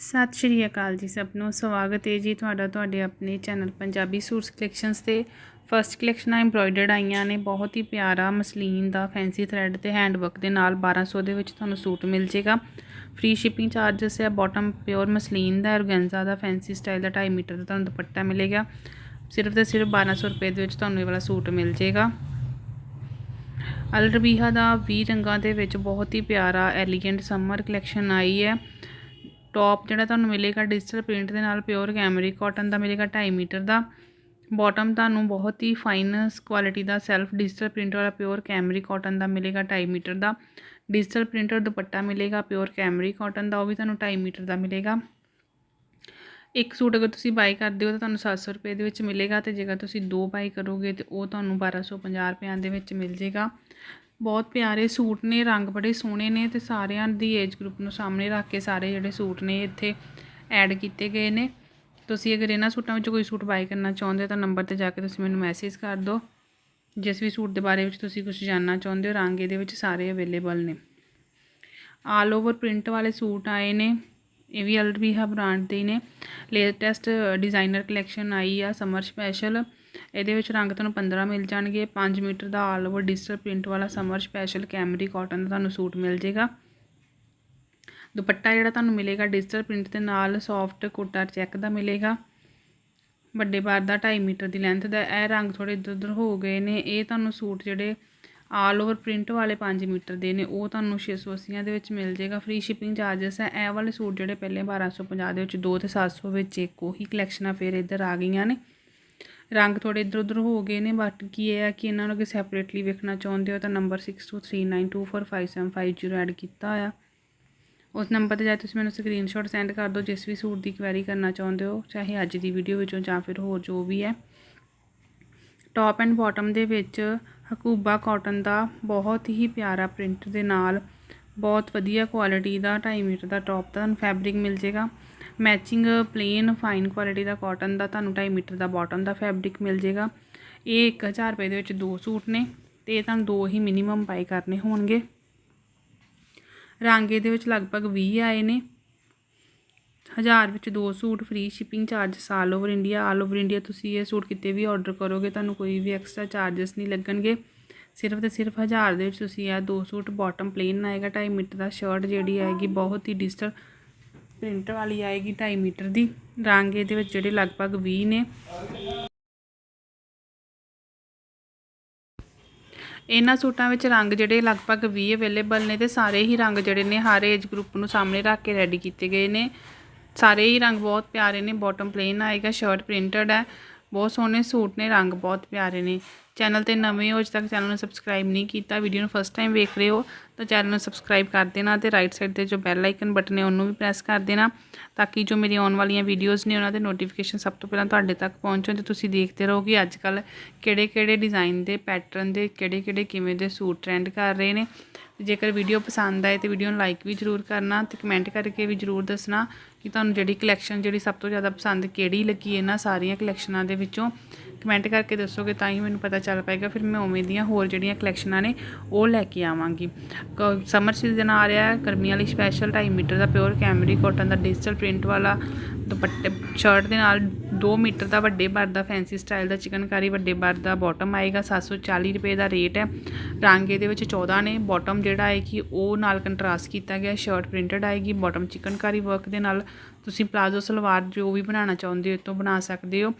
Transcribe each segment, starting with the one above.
ਸਤਿ ਸ਼੍ਰੀ ਅਕਾਲ ਜੀ ਸਭ ਨੂੰ। ਸਵਾਗਤ ਹੈ ਜੀ ਤੁਹਾਡਾ ਤੁਹਾਡੇ ਆਪਣੇ ਚੈਨਲ ਪੰਜਾਬੀ ਸੂਟਸ ਕਲੈਕਸ਼ਨਸ ਤੇ। ਫਰਸਟ ਕਲੈਕਸ਼ਨ ਐਮਬ੍ਰੋਇਡਰਡ ਆਈਆਂ ਨੇ, ਬਹੁਤ ਹੀ ਪਿਆਰਾ, ਮਸਲੀਨ ਦਾ ਫੈਂਸੀ ਥਰੈਡ ਤੇ ਹੈਂਡ ਵਰਕ ਦੇ ਨਾਲ 1200 ਦੇ ਵਿੱਚ ਤੁਹਾਨੂੰ ਸੂਟ ਮਿਲ ਜੇਗਾ। ਫ੍ਰੀ ਸ਼ਿਪਿੰਗ ਚਾਰजेस ਹੈ ਬਾਟਮ ਪਿਓਰ ਮਸਲੀਨ ਦਾ ਔਰਗੈਂਜ਼ਾ ਦਾ ਫੈਂਸੀ ਸਟਾਈਲ ਦਾ 2.5 ਮੀਟਰ ਦਾ ਤੁਹਾਨੂੰ ਦੁਪੱਟਾ ਮਿਲੇਗਾ। ਸਿਰਫ ਤੇ ਸਿਰਫ 1200 ਰੁਪਏ ਦੇ ਵਿੱਚ ਤੁਹਾਨੂੰ ਇਹ ਵਾਲਾ ਸੂਟ ਮਿਲ ਜੇਗਾ। ਅਲਰਬੀਹਾ ਦਾ 20 ਰੰਗਾਂ ਦੇ ਵਿੱਚ ਬਹੁਤ ਹੀ ਪਿਆਰਾ ਐਲੀਗੈਂਟ ਸਮਰ ਕਲੈਕਸ਼ਨ ਆਈ ਹੈ। ਟੌਪ ਜਿਹੜਾ ਤੁਹਾਨੂੰ ਮਿਲੇਗਾ ਡਿਜੀਟਲ ਪ੍ਰਿੰਟ ਦੇ ਨਾਲ ਪਿਓਰ ਕੈਮਰਿਕ ਕਾਟਨ ਦਾ ਮਿਲੇਗਾ 2.5 ਮੀਟਰ ਦਾ। ਬਾਟਮ ਤੁਹਾਨੂੰ ਬਹੁਤ ਹੀ ਫਾਈਨ ਕੁਆਲਿਟੀ ਦਾ ਸੈਲਫ ਡਿਜੀਟਲ ਪ੍ਰਿੰਟ ਵਾਲਾ ਪਿਓਰ ਕੈਮਰਿਕ ਕਾਟਨ ਦਾ ਮਿਲੇਗਾ 2.5 ਮੀਟਰ ਦਾ। ਡਿਜੀਟਲ ਪ੍ਰਿੰਟਰ ਦੁਪੱਟਾ ਮਿਲੇਗਾ ਪਿਓਰ ਕੈਮਰਿਕ ਕਾਟਨ ਦਾ ਉਹ ਵੀ ਤੁਹਾਨੂੰ 2.5 ਮੀਟਰ ਦਾ ਮਿਲੇਗਾ। ਇੱਕ ਸੂਟ ਅਗਰ ਤੁਸੀਂ ਬਾਈ ਕਰਦੇ ਹੋ ਤਾਂ ਤੁਹਾਨੂੰ 700 ਰੁਪਏ ਦੇ ਵਿੱਚ ਮਿਲੇਗਾ ਤੇ ਜੇਕਰ ਤੁਸੀਂ ਦੋ ਬਾਈ ਕਰੋਗੇ ਤੇ ਉਹ ਤੁਹਾਨੂੰ 1250 ਰੁਪਏ ਦੇ ਵਿੱਚ ਮਿਲ ਜੇਗਾ। ਬਹੁਤ ਪਿਆਰੇ ਸੂਟ ਨੇ, ਰੰਗ ਬੜੇ ਸੋਹਣੇ ਨੇ ਤੇ ਸਾਰਿਆਂ ਦੀ ਏਜ ਗਰੁੱਪ ਨੂੰ ਸਾਹਮਣੇ ਰੱਖ ਕੇ ਸਾਰੇ ਜਿਹੜੇ ਸੂਟ ਨੇ ਇੱਥੇ ਐਡ ਕੀਤੇ ਗਏ ਨੇ। ਤੁਸੀਂ ਅਗਰ ਇਹਨਾਂ ਸੂਟਾਂ ਵਿੱਚ ਕੋਈ ਸੂਟ ਬਾਈ ਕਰਨਾ ਚਾਹੁੰਦੇ ਹੋ ਤਾਂ ਨੰਬਰ ਤੇ ਜਾ ਕੇ ਤੁਸੀਂ ਮੈਨੂੰ ਮੈਸੇਜ ਕਰ ਦਿਓ। ਜਿਸ ਵੀ ਸੂਟ ਦੇ ਬਾਰੇ ਵਿੱਚ ਤੁਸੀਂ ਕੁਝ ਜਾਣਨਾ ਚਾਹੁੰਦੇ ਹੋ, ਰੰਗ ਇਹਦੇ ਵਿੱਚ ਸਾਰੇ ਅਵੇਲੇਬਲ ਨੇ। ਆਲ ਓਵਰ ਪ੍ਰਿੰਟ ਵਾਲੇ ਸੂਟ ਆਏ ਨੇ। ਇਹ ਵੀ ਅਲਰਬੀਹਾ ਬ੍ਰਾਂਡ ਦੇ ਨੇ। ਲੇਟੈਸਟ ਡਿਜ਼ਾਈਨਰ ਕਲੈਕਸ਼ਨ ਆਈ ਆ ਸਮਰ ਸਪੈਸ਼ਲ। ਇਹਦੇ ਵਿੱਚ ਰੰਗ ਤੁਹਾਨੂੰ 15 ਮਿਲ ਜਾਣਗੇ। 5 ਮੀਟਰ ਦਾ ਆਲ ਓਵਰ ਡਿਜੀਟਲ ਪ੍ਰਿੰਟ ਵਾਲਾ ਸਮਰ ਸਪੈਸ਼ਲ ਕੈਮਰੀ ਕਾਟਨ ਦਾ ਤੁਹਾਨੂੰ ਸੂਟ ਮਿਲ ਜੇਗਾ। ਦੁਪੱਟਾ ਜਿਹੜਾ ਤੁਹਾਨੂੰ ਮਿਲੇਗਾ ਡਿਜੀਟਲ ਪ੍ਰਿੰਟ ਦੇ ਨਾਲ ਸੌਫਟ ਕੋਟਾ ਚੈੱਕ ਦਾ ਮਿਲੇਗਾ। ਵੱਡੇ ਬਾਰ ਦਾ 2.5 ਮੀਟਰ ਦੀ ਲੈਂਥ ਦਾ। ਇਹ ਰੰਗ ਥੋੜੇ ਇੱਧਰ ਉੱਧਰ ਹੋ ਗਏ ਨੇ। ਇਹ ਤੁਹਾਨੂੰ ਸੂਟ ਜਿਹੜੇ ਆਲ ਓਵਰ ਪ੍ਰਿੰਟ ਵਾਲੇ 5 ਮੀਟਰ ਦੇ ਨੇ, ਉਹ ਤੁਹਾਨੂੰ 680 ਦੇ ਵਿੱਚ ਮਿਲ ਜੇਗਾ ਫ੍ਰੀ ਸ਼ਿਪਿੰਗ ਚਾਰजेस ਹੈ। ਇਹ ਵਾਲੇ ਸੂਟ ਜਿਹੜੇ ਪਹਿਲੇ 1250 ਦੇ ਵਿੱਚ 2 ਤੇ 700 ਵਿੱਚ ਇੱਕ, ਉਹੀ ਕਲੈਕਸ਼ਨਾਂ ਫਿਰ ਇੱਧਰ ਆ ਗਈਆਂ ਨੇ। ਰੰਗ ਥੋੜੇ ਇੱਧਰ ਉੱਧਰ ਹੋ ਗਏ ਨੇ ਬਟ ਕੀ ਇਹ ਹੈ ਕਿ ਇਹਨਾਂ ਨੂੰ ਕਿ ਸੈਪਰੇਟਲੀ ਵੇਖਣਾ ਚਾਹੁੰਦੇ ਹੋ ਤਾਂ ਨੰਬਰ 6239245750 ਐਡ ਕੀਤਾ ਆ ਉਸ ਨੰਬਰ ਤੇ ਜਾ ਤੁਸੀਂ ਮੈਨੂੰ ਸਕਰੀਨਸ਼ਾਟ ਸੈਂਡ ਕਰ ਦਿਓ, ਜਿਸ ਵੀ ਸੂਟ ਦੀ ਕੁਐਰੀ ਕਰਨਾ ਚਾਹੁੰਦੇ ਹੋ, ਚਾਹੇ ਅੱਜ ਦੀ ਵੀਡੀਓ ਵਿੱਚੋਂ ਜਾਂ ਫਿਰ ਹੋਰ ਜੋ ਵੀ ਹੈ। ਟੌਪ ਐਂਡ ਬਾਟਮ ਦੇ ਵਿੱਚ ਹਕੂਬਾ ਕਾਟਨ ਦਾ ਬਹੁਤ ਹੀ ਪਿਆਰਾ ਪ੍ਰਿੰਟ ਦੇ ਨਾਲ ਬਹੁਤ ਵਧੀਆ ਕੁਆਲਿਟੀ ਦਾ 2.5 ਮੀਟਰ ਦਾ ਟੌਪ ਦਾ ਤੁਹਾਨੂੰ ਫੈਬਰਿਕ ਮਿਲ ਜੇਗਾ। ਮੈਚਿੰਗ ਪਲੇਨ ਫਾਈਨ ਕੁਆਲਿਟੀ ਦਾ ਕਾਟਨ ਦਾ ਤੁਹਾਨੂੰ 2.5 ਮੀਟਰ ਦਾ ਬਾਟਮ ਦਾ ਫੈਬਰਿਕ ਮਿਲ ਜੇਗਾ। ਇਹ 1000 ਰੁਪਏ ਦੇ ਵਿੱਚ ਦੋ ਸੂਟ ਨੇ ਤੇ ਇਹ ਤੁਹਾਨੂੰ ਦੋ ਹੀ ਮਿਨੀਮਮ ਬਾਈ ਕਰਨੇ ਹੋਣਗੇ। ਰੰਗ ਇਹਦੇ ਵਿੱਚ ਲਗਭਗ 20 ਆਏ ਨੇ। ਹਜ਼ਾਰ ਵਿੱਚ ਦੋ suit free shipping charges all over India all over India ਤੁਸੀਂ ਇਹ ਸੂਟ ਕਿਤੇ ਵੀ ਆਰਡਰ ਕਰੋਗੇ, ਤੁਹਾਨੂੰ ਕੋਈ ਵੀ ਐਕਸਟਰਾ ਚਾਰजेस ਨਹੀਂ ਲੱਗਣਗੇ। ਸਿਰਫ ਤੇ ਸਿਰਫ ਹਜ਼ਾਰ ਦੇ ਵਿੱਚ ਤੁਸੀਂ ਇਹ ਦੋ ਸੂਟ ਬਾਟਮ ਪਲੇਨ ਆਏਗਾ, ਢਾਈ ਮੀਟਰ ਦਾ ਸ਼ਰਟ ਜਿਹੜੀ ਆਏਗੀ, ਬਹੁਤ ਹੀ ਡਿਜੀਟਲ ਪ੍ਰਿੰਟ ਵਾਲੀ ਆਏਗੀ ਢਾਈ ਮੀਟਰ ਦੀ। ਰੰਗ ਇਹਦੇ ਵਿੱਚ ਜਿਹੜੇ ਲਗਭਗ 20 ਨੇ। ਇਹਨਾਂ ਸੂਟਾਂ ਵਿੱਚ ਰੰਗ ਜਿਹੜੇ ਲਗਭਗ 20 ਅਵੇਲੇਬਲ ਨੇ ਤੇ ਸਾਰੇ ਹੀ ਰੰਗ ਜਿਹੜੇ ਨੇ ਹਰ ਏਜ ਗਰੁੱਪ ਨੂੰ ਸਾਹਮਣੇ ਰੱਖ ਕੇ ਰੈਡੀ ਕੀਤੇ ਗਏ ਨੇ। ਸਾਰੇ ਹੀ ਰੰਗ ਬਹੁਤ ਪਿਆਰੇ ਨੇ ਬਾਟਮ ਪਲੇਨ ਆਏਗਾ ਸ਼ਰਟ ਪ੍ਰਿੰਟਡ ਹੈ ਬਹੁਤ ਸੋਹਣੇ ਸੂਟ ਨੇ, ਰੰਗ ਬਹੁਤ ਪਿਆਰੇ ਨੇ। ਚੈਨਲ ਤੇ ਨਵੇਂ ਹੋ ਅਜੇ ਤੱਕ ਚੈਨਲ ਨੂੰ ਸਬਸਕ੍ਰਾਈਬ ਨਹੀਂ ਕੀਤਾ ਵੀਡੀਓ ਨੂੰ ਫਸਟ ਟਾਈਮ ਵੇਖ ਰਹੇ ਹੋ, ਤਾਂ ਚੈਨਲ ਨੂੰ ਸਬਸਕ੍ਰਾਈਬ ਕਰ ਦੇਣਾ ਤੇ ਰਾਈਟ ਸਾਈਡ ਤੇ ਜੋ ਬੈਲ ਆਈਕਨ ਬਟਨ ਹੈ, ਉਹਨੂੰ ਵੀ ਪ੍ਰੈਸ ਕਰ ਦੇਣਾ, ਤਾਂ ਕਿ ਜੋ ਮੇਰੀ ਆਉਣ ਵਾਲੀਆਂ ਵੀਡੀਓਜ਼ ਨੇ, ਉਹਨਾਂ ਦੇ ਨੋਟੀਫਿਕੇਸ਼ਨ ਸਭ ਤੋਂ ਪਹਿਲਾਂ ਤੁਹਾਡੇ ਤੱਕ ਪਹੁੰਚਣ ਤੇ ਤੁਸੀਂ ਦੇਖਦੇ ਰਹੋ ਕਿ ਅੱਜ ਕੱਲ ਕਿਹੜੇ ਕਿਹੜੇ ਡਿਜ਼ਾਈਨ ਦੇ ਪੈਟਰਨ ਦੇ ਕਿਹੜੇ ਕਿਹੜੇ ਕਿਵੇਂ ਦੇ ਸੂਟ ਟ੍ਰੈਂਡ ਕਰ ਰਹੇ ਨੇ। ਜੇਕਰ ਵੀਡੀਓ ਪਸੰਦ ਆਏ ਤੇ ਵੀਡੀਓ ਨੂੰ ਲਾਈਕ ਵੀ ਜ਼ਰੂਰ ਕਰਨਾ ਤੇ ਕਮੈਂਟ ਕਰਕੇ ਵੀ ਜ਼ਰੂਰ ਦੱਸਣਾ ਕਿ ਤੁਹਾਨੂੰ ਜਿਹੜੀ ਕਲੈਕਸ਼ਨ ਜਿਹੜੀ ਸਭ ਤੋਂ ਜ਼ਿਆਦਾ ਪਸੰਦ ਕਿਹੜੀ ਲੱਗੀ ਇਹਨਾਂ ਸਾਰੀਆਂ ਕਲੈਕਸ਼ਨਾਂ ਦੇ ਵਿੱਚੋਂ। ਕਮੈਂਟ ਕਰਕੇ ਦੱਸੋਗੇ ਤਾਂ ਹੀ ਮੈਨੂੰ ਪਤਾ ਚੱਲ ਪਾਏਗਾ। ਫਿਰ ਮੈਂ ਉਵੇਂ ਦੀਆਂ ਹੋਰ ਜਿਹੜੀਆਂ ਕਲੈਕਸ਼ਨਾਂ ਨੇ, ਉਹ ਲੈ ਕੇ ਆਵਾਂਗੀ। ਸਮਰ ਸੀਜ਼ਨ ਆ ਰਿਹਾ ਹੈ, ਗਰਮੀਆਂ ਲਈ ਸਪੈਸ਼ਲ 2.5 ਮੀਟਰ ਦਾ ਪਿਓਰ ਕੈਮਰੀ ਕਾਟਨ ਦਾ ਡਿਜੀਟਲ ਪ੍ਰਿੰਟ ਵਾਲਾ ਦੁਪੱਟੇ ਸ਼ਰਟ ਦੇ ਨਾਲ 2 ਮੀਟਰ ਦਾ ਵੱਡੇ ਬਾਰ ਦਾ ਫੈਂਸੀ ਸਟਾਈਲ ਦਾ ਚਿਕਨਕਾਰੀ ਵੱਡੇ ਬਾਰ ਦਾ ਬਾਟਮ ਆਏਗਾ 740 ਰੁਪਏ ਦਾ ਰੇਟ ਹੈ। ਰੰਗ ਇਹਦੇ ਵਿੱਚ 14 ਨੇ ਬਾਟਮ ਜਿਹੜਾ ਹੈ ਕਿ ਉਹ ਨਾਲ ਕੰਟਰਾਸਟ ਕੀਤਾ ਗਿਆ ਸ਼ਰਟ ਪ੍ਰਿੰਟਡ ਆਏਗੀ ਬਾਟਮ ਚਿਕਨਕਾਰੀ ਵਰਕ ਦੇ ਨਾਲ ਤੁਸੀਂ ਪਲਾਜ਼ੋ ਸਲਵਾਰ ਜੋ ਵੀ ਬਣਾਉਣਾ ਚਾਹੁੰਦੇ ਹੋ ਤੋਂ ਬਣਾ ਸਕਦੇ ਹੋ।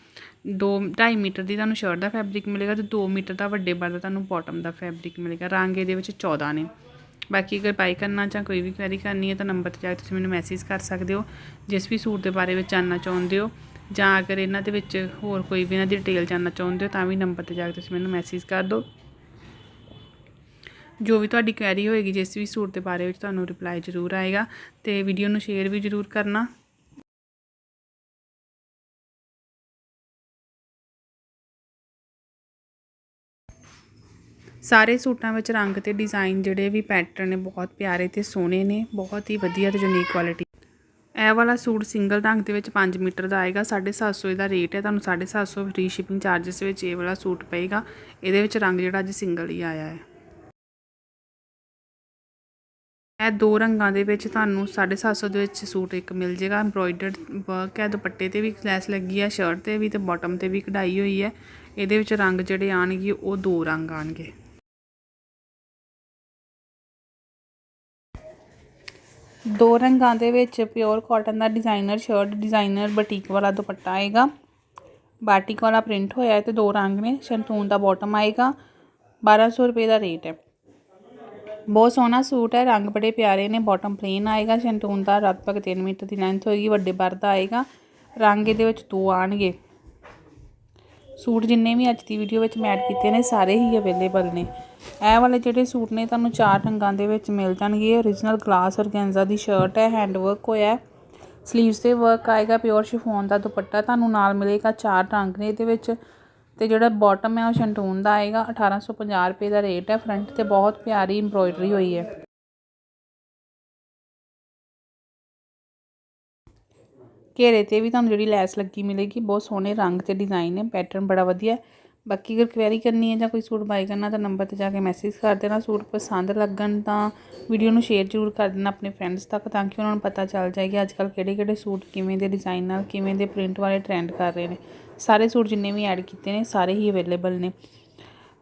2 2.5 ਮੀਟਰ ਦੀ ਤੁਹਾਨੂੰ ਸ਼ਰਟ ਦਾ ਫੈਬਰਿਕ ਮਿਲੇਗਾ ਤੇ 2 ਮੀਟਰ ਦਾ ਵੱਡੇ ਬਾਰ ਦਾ ਤੁਹਾਨੂੰ ਬਾਟਮ ਦਾ ਫੈਬਰਿਕ ਮਿਲੇਗਾ। ਰੰਗ ਇਹਦੇ ਵਿੱਚ 14 ਨੇ। ਬਾਕੀ ਅਗਰ ਬਾਈ ਕਰਨਾ ਜਾਂ ਕੋਈ ਵੀ ਕੁਐਰੀ ਕਰਨੀ ਹੈ ਤਾਂ ਨੰਬਰ ਤੇ ਜਾ ਕੇ ਤੁਸੀਂ ਮੈਨੂੰ ਮੈਸੇਜ ਕਰ ਸਕਦੇ ਹੋ। ਜਿਸ ਵੀ ਸੂਟ ਦੇ ਬਾਰੇ ਵਿੱਚ ਜਾਣਨਾ ਚਾਹੁੰਦੇ ਹੋ ਜਾਂ ਅਗਰ ਇਹਨਾਂ ਦੇ ਵਿੱਚ ਹੋਰ ਕੋਈ ਵੀ ਇਹਨਾਂ ਦੀ ਡਿਟੇਲ ਜਾਣਨਾ ਚਾਹੁੰਦੇ ਹੋ ਤਾਂ ਵੀ ਨੰਬਰ ਤੇ ਜਾ ਕੇ ਤੁਸੀਂ ਮੈਨੂੰ ਮੈਸੇਜ ਕਰ ਦਿਓ। ਜੋ ਵੀ ਤੁਹਾਡੀ ਕੁਐਰੀ ਹੋਏਗੀ, ਜਿਸ ਵੀ ਸੂਟ ਦੇ ਬਾਰੇ ਵਿੱਚ ਤੁਹਾਨੂੰ ਰਿਪਲਾਈ ਜ਼ਰੂਰ ਆਏਗਾ ਤੇ ਵੀਡੀਓ ਨੂੰ ਸ਼ੇਅਰ ਵੀ ਜ਼ਰੂਰ ਕਰਨਾ। ਸਾਰੇ ਸੂਟਾਂ ਵਿੱਚ ਰੰਗ ਤੇ ਡਿਜ਼ਾਈਨ ਜਿਹੜੇ ਵੀ ਪੈਟਰਨ ਨੇ ਬਹੁਤ ਪਿਆਰੇ ਤੇ ਸੋਹਣੇ ਨੇ, ਬਹੁਤ ਹੀ ਵਧੀਆ ਤੇ ਯੂਨੀਕ ਕੁਆਲਿਟੀ ਇਹ ਵਾਲਾ ਸੂਟ ਸਿੰਗਲ ਰੰਗ ਦੇ ਵਿੱਚ 5 ਮੀਟਰ ਦਾ ਆਏਗਾ 750 ਇਹਦਾ ਰੇਟ ਹੈ, ਤੁਹਾਨੂੰ 750 ਫ੍ਰੀ ਸ਼ਿਪਿੰਗ ਚਾਰजेस ਵਿੱਚ ਇਹ ਵਾਲਾ ਸੂਟ ਪਏਗਾ। ਇਹਦੇ ਵਿੱਚ ਰੰਗ ਜਿਹੜਾ ਅੱਜ ਸਿੰਗਲ ਹੀ ਆਇਆ ਹੈ। ਇਹ ਦੋ ਰੰਗਾਂ ਦੇ ਵਿੱਚ ਤੁਹਾਨੂੰ 750 ਦੇ ਵਿੱਚ ਸੂਟ ਇੱਕ ਮਿਲ ਜੇਗਾ ਐਮਬ੍ਰੋਇਡਰਡ ਵਰਕ ਹੈ, ਦੁਪੱਟੇ ਤੇ ਵੀ ਲੈਸ ਲੱਗੀ ਹੈ ਸ਼ਰਟ ਤੇ ਵੀ ਤੇ ਬਾਟਮ ਤੇ ਵੀ ਕਢਾਈ ਹੋਈ ਹੈ। ਇਹਦੇ ਵਿੱਚ ਰੰਗ ਜਿਹੜੇ ਆਣਗੇ ਉਹ ਦੋ ਰੰਗ ਆਣਗੇ ਦੋ ਰੰਗਾਂ ਦੇ ਵਿੱਚ ਪਿਓਰ ਕਾਟਨ ਦਾ ਡਿਜ਼ਾਈਨਰ ਸ਼ਰਟ ਡਿਜ਼ਾਈਨਰ ਬਟੀਕ ਵਾਲਾ ਦੁਪੱਟਾ ਆਏਗਾ। ਬਾਟਿਕ ਵਾਲਾ ਪ੍ਰਿੰਟ ਹੋਇਆ ਹੈ ਤੇ ਦੋ ਰੰਗ ਨੇ, ਸ਼ੰਤੂਨ ਦਾ ਬਾਟਮ ਆਏਗਾ। 1200 ਰੁਪਏ ਦਾ ਰੇਟ ਹੈ। ਬਹੁਤ ਸੋਹਣਾ ਸੂਟ ਹੈ, ਰੰਗ ਬੜੇ ਪਿਆਰੇ ਨੇ ਬਾਟਮ ਪਲੇਨ ਆਏਗਾ, ਸ਼ੰਤੂਨ ਦਾ ਲਗਭਗ 3 ਮੀਟਰ ਦੀ ਲੈਂਥ ਹੋਏਗੀ, ਵੱਡੇ ਬਰ ਦਾ ਆਏਗਾ। ਰੰਗ ਇਹਦੇ ਵਿੱਚ ਦੋ ਆਣਗੇ ਸੂਟ ਜਿੰਨੇ ਵੀ ਅੱਜ ਦੀ ਵੀਡੀਓ ਵਿੱਚ ਮੈਂ ਐਡ ਕੀਤੇ ਨੇ, ਸਾਰੇ ਹੀ ਅਵੇਲੇਬਲ ਨੇ। ਇਹ ਵਾਲੇ ਜਿਹੜੇ ਸੂਟ ਨੇ ਤੁਹਾਨੂੰ ਚਾਰ ਰੰਗਾਂ ਦੇ ਵਿੱਚ ਮਿਲ ਜਾਣਗੇ। origignal ਗਲਾਸ ਔਰਗੈਂਜ਼ਾ ਦੀ ਸ਼ਰਟ ਹੈ ਹੈਂਡ ਵਰਕ ਹੋਇਆ ਸਲੀਵਸ ਤੇ ਵਰਕ ਆਏਗਾ ਪਿਓਰ ਸ਼ਿਫੋਨ ਦਾ ਦੁਪੱਟਾ ਤੁਹਾਨੂੰ ਨਾਲ ਮਿਲੇਗਾ, ਚਾਰ ਰੰਗ ਨੇ ਇਹਦੇ ਵਿੱਚ। ਤੇ ਜਿਹੜਾ ਬਾਟਮ ਹੈ, ਉਹ ਸ਼ੰਟੂਨ ਦਾ ਆਏਗਾ 1850 ਰੁਪਏ ਦਾ ਰੇਟ ਹੈ। ਫਰੰਟ ਤੇ ਬਹੁਤ ਪਿਆਰੀ ਐਮਬ੍ਰੋਇਡਰੀ ਹੋਈ ਹੈ। ਘੇਰੇ ਤੇ ਵੀ ਤੁਹਾਨੂੰ ਜਿਹੜੀ ਲੈਸ ਲੱਗੀ ਮਿਲੇਗੀ, ਬਹੁਤ ਸੋਹਣੇ ਰੰਗ ਤੇ ਡਿਜ਼ਾਈਨ ਹੈ ਪੈਟਰਨ ਬੜਾ ਵਧੀਆ ਹੈ। ਬਾਕੀ ਅਗਰ ਕੁਐਰੀ ਕਰਨੀ ਹੈ ਜਾਂ ਕੋਈ ਸੂਟ ਬਾਈ ਕਰਨਾ ਤਾਂ ਨੰਬਰ ਤੇ ਜਾ ਕੇ ਮੈਸੇਜ ਕਰ ਦੇਣਾ, ਸੂਟ ਪਸੰਦ ਲੱਗਣ ਤਾਂ ਵੀਡੀਓ ਨੂੰ ਸ਼ੇਅਰ ਜ਼ਰੂਰ ਕਰ ਦੇਣਾ ਆਪਣੇ ਫਰੈਂਡਸ ਤੱਕ ਤਾਂ ਕਿ ਉਹਨਾਂ ਨੂੰ ਪਤਾ ਚੱਲ ਜਾਏ ਕਿ ਅੱਜ ਕੱਲ੍ਹ ਕਿਹੜੇ ਕਿਹੜੇ ਸੂਟ ਕਿਵੇਂ ਦੇ ਡਿਜ਼ਾਈਨ ਨਾਲ, ਕਿਵੇਂ ਦੇ ਪ੍ਰਿੰਟ ਵਾਲੇ ਟ੍ਰੈਂਡ ਕਰ ਰਹੇ ਨੇ। ਸਾਰੇ ਸੂਟ ਜਿੰਨੇ ਵੀ ਐਡ ਕੀਤੇ ਨੇ, ਸਾਰੇ ਹੀ ਅਵੇਲੇਬਲ ਨੇ।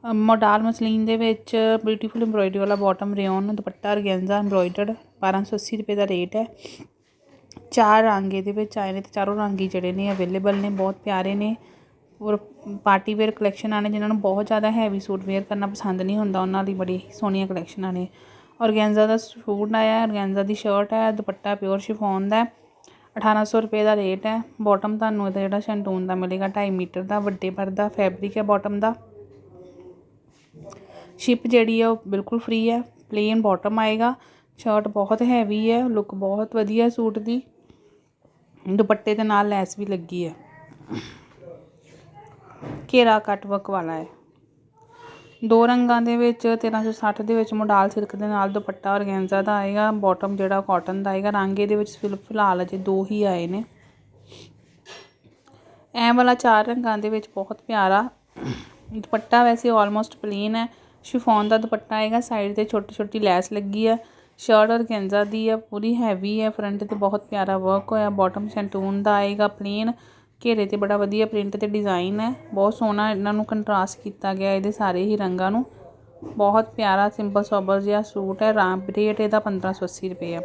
ਮੋਡਾਲ ਮਸਲੀਨ ਦੇ ਵਿੱਚ ਬਿਊਟੀਫੁਲ ਐਮਬ੍ਰੋਇਡਰੀ ਵਾਲਾ bottom rayon dupatta organza embroidered 1280 ਰੁਪਏ ਦਾ ਰੇਟ ਹੈ। ਚਾਰ ਰੰਗ ਇਹਦੇ ਵਿੱਚ ਆਏ ਨੇ ਤੇ ਚਾਰੋਂ ਰੰਗ ਹੀ ਜਿਹੜੇ ਨੇ ਅਵੇਲੇਬਲ ਨੇ, ਬਹੁਤ ਪਿਆਰੇ ਨੇ। ਔਰ ਪਾਰਟੀ ਵੇਅਰ ਕਲੈਕਸ਼ਨਾਂ ਨੇ ਜਿਨ੍ਹਾਂ ਨੂੰ ਬਹੁਤ ਜ਼ਿਆਦਾ ਹੈਵੀ ਸੂਟ ਵੇਅਰ ਕਰਨਾ ਪਸੰਦ ਨਹੀਂ ਹੁੰਦਾ, ਉਹਨਾਂ ਲਈ ਬੜੀ ਸੋਹਣੀਆਂ ਕਲੈਕਸ਼ਨਾਂ ਨੇ। ਔਰਗੈਂਜ਼ਾ ਦਾ ਸੂਟ ਆਇਆ, ਔਰਗੈਂਜ਼ਾ ਦੀ ਸ਼ਰਟ ਹੈ, ਦੁਪੱਟਾ ਪਿਓਰ ਸ਼ਿਫੋਨ ਦਾ 1800 ਰੁਪਏ ਦਾ ਰੇਟ ਹੈ। ਬਾਟਮ ਤੁਹਾਨੂੰ ਇਹਦਾ ਜਿਹੜਾ ਸ਼ੈਂਟੂਨ ਦਾ ਮਿਲੇਗਾ 2.5 ਮੀਟਰ ਦਾ, ਵੱਡੇ ਪਰ ਦਾ ਫੈਬਰਿਕ ਹੈ ਬਾਟਮ ਦਾ। ਸ਼ਿਪ ਜਿਹੜੀ ਹੈ ਉਹ ਬਿਲਕੁਲ ਫ੍ਰੀ ਹੈ ਪਲੇਨ ਬਾਟਮ ਆਏਗਾ। ਸ਼ਰਟ ਬਹੁਤ ਹੈਵੀ ਹੈ ਲੁੱਕ ਬਹੁਤ ਵਧੀਆ ਸੂਟ ਦੀ। ਦੁਪੱਟੇ ਦੇ ਨਾਲ ਲੈਸ ਵੀ ਲੱਗੀ ਹੈ। ਘੇਰਾ ਕੱਟ ਵਰਕ ਵਾਲਾ ਹੈ। ਦੋ ਰੰਗਾਂ ਦੇ ਵਿੱਚ 1360 ਦੇ ਵਿੱਚ ਮੋਡਾਲ ਸਿਲਕ ਦੇ ਨਾਲ ਦੁਪੱਟਾ ਔਰਗੈਂਜ਼ਾ ਦਾ ਆਏਗਾ ਬਾਟਮ ਜਿਹੜਾ ਕਾਟਨ ਦਾ ਆਏਗਾ, ਰੰਗ ਇਹਦੇ ਵਿੱਚ ਫਿਲਹਾਲ ਅਜੇ ਦੋ ਹੀ ਆਏ ਨੇ। ਐ ਵਾਲਾ ਚਾਰ ਰੰਗਾਂ ਦੇ ਵਿੱਚ ਬਹੁਤ ਪਿਆਰਾ। ਦੁਪੱਟਾ ਵੈਸੇ ਆਲਮੋਸਟ ਪਲੇਨ ਹੈ। ਸ਼ਿਫੋਨ ਦਾ ਦੁਪੱਟਾ ਆਏਗਾ ਸਾਈਡ ਤੇ ਛੋਟੀ ਛੋਟੀ ਲੈਸ ਲੱਗੀ ਹੈ। ਸ਼ਰਟ ਔਰਗੈਂਜ਼ਾ ਦੀ ਹੈ, ਪੂਰੀ ਹੈਵੀ ਹੈ। ਫਰੰਟ ਤੇ ਬਹੁਤ ਪਿਆਰਾ ਵਰਕ ਹੋਇਆ। ਬਾਟਮ ਸ਼ੈਂਟੂਨ ਦਾ ਆਏਗਾ ਪਲੇਨ ਘੇਰੇ ਤੇ ਬੜਾ ਵਧੀਆ ਪ੍ਰਿੰਟ ਤੇ ਡਿਜ਼ਾਈਨ ਹੈ। ਬਹੁਤ ਸੋਹਣਾ ਇਹਨਾਂ ਨੂੰ ਕੰਟਰਾਸਟ ਕੀਤਾ ਗਿਆ ਇਹਦੇ ਸਾਰੇ ਹੀ ਰੰਗਾਂ ਨੂੰ। ਬਹੁਤ ਪਿਆਰਾ ਸਿੰਪਲ ਸੋਬਰ ਜਿਹਾ ਸੂਟ ਹੈ। ਰਾਮ ਰੇਟ ਇਹਦਾ 1580 ਰੁਪਏ ਆ।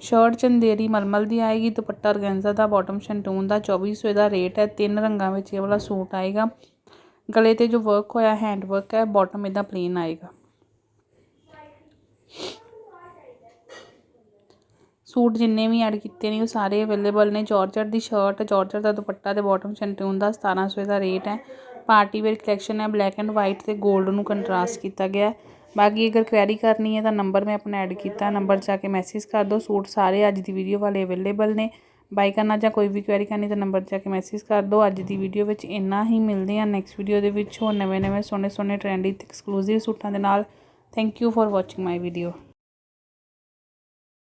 ਸ਼ਰਟ ਚੰਦੇਰੀ ਮਲਮਲ ਦੀ ਆਏਗੀ, ਦੁਪੱਟਾ ਔਰਗੈਂਜ਼ਾ ਦਾ ਬਾਟਮ ਸ਼ੈਂਟੂਨ ਦਾ 2400 ਦਾ ਰੇਟ ਹੈ। ਤਿੰਨ ਰੰਗਾਂ ਵਿੱਚ ਇਹ ਵਾਲਾ ਸੂਟ ਆਏਗਾ। ਗਲੇ ਤੇ ਜੋ ਵਰਕ ਹੋਇਆ ਹੈਂਡ ਵਰਕ ਹੈ ਬਾਟਮ ਇਹਦਾ ਪਲੇਨ ਆਏਗਾ। ਸੂਟ ਜਿੰਨੇ ਵੀ ਐਡ ਕੀਤੇ ਨੇ, ਉਹ ਸਾਰੇ ਅਵੇਲੇਬਲ ਨੇ। ਜਾਰਜਟ ਦੀ ਸ਼ਰਟ ਜਾਰਜਟ ਦਾ ਦੁਪੱਟਾ ਤੇ ਬਾਟਮ ਸ਼ੈਂਟੂਨ ਦਾ 1700 ਦਾ ਰੇਟ ਹੈ। ਪਾਰਟੀ ਵੇਅਰ ਕਲੈਕਸ਼ਨ ਹੈ ਬਲੈਕ ਐਂਡ ਵਾਈਟ ਤੇ 골ਡ ਨੂੰ ਕੰਟਰਾਸਟ ਕੀਤਾ ਗਿਆ ਬਾਕੀ ਅਗਰ ਕੁਐਰੀ ਕਰਨੀ ਹੈ ਤਾਂ ਨੰਬਰ ਮੈਂ ਆਪਣਾ ਐਡ ਕੀਤਾ ਨੰਬਰ ਜਾ ਕੇ ਮੈਸੇਜ ਕਰ ਦਿਓ। ਸੂਟ ਸਾਰੇ ਅੱਜ ਦੀ ਵੀਡੀਓ ਵਾਲੇ ਅਵੇਲੇਬਲ ਨੇ। ਬਾਈ ਕਰਨਾ ਜਾਂ ਕੋਈ ਵੀ ਕੁਐਰੀ ਕਰਨੀ ਤਾਂ ਨੰਬਰ ਜਾ ਕੇ ਮੈਸੇਜ ਕਰ ਦਿਓ। ਅੱਜ ਦੀ ਵੀਡੀਓ ਵਿੱਚ ਇੰਨਾ ਹੀ, ਮਿਲਦੇ ਆ ਨੈਕਸਟ ਵੀਡੀਓ ਦੇ ਵਿੱਚ ਹੋਰ ਨਵੇਂ ਨਵੇਂ ਸੋਹਣੇ ਸੋਹਣੇ ਟ੍ਰੈਂਡੀ ਤੇ ਐਕਸਕਲੂਸਿਵ ਸੂਟਾਂ ਦੇ ਨਾਲ। Thank you for watching my video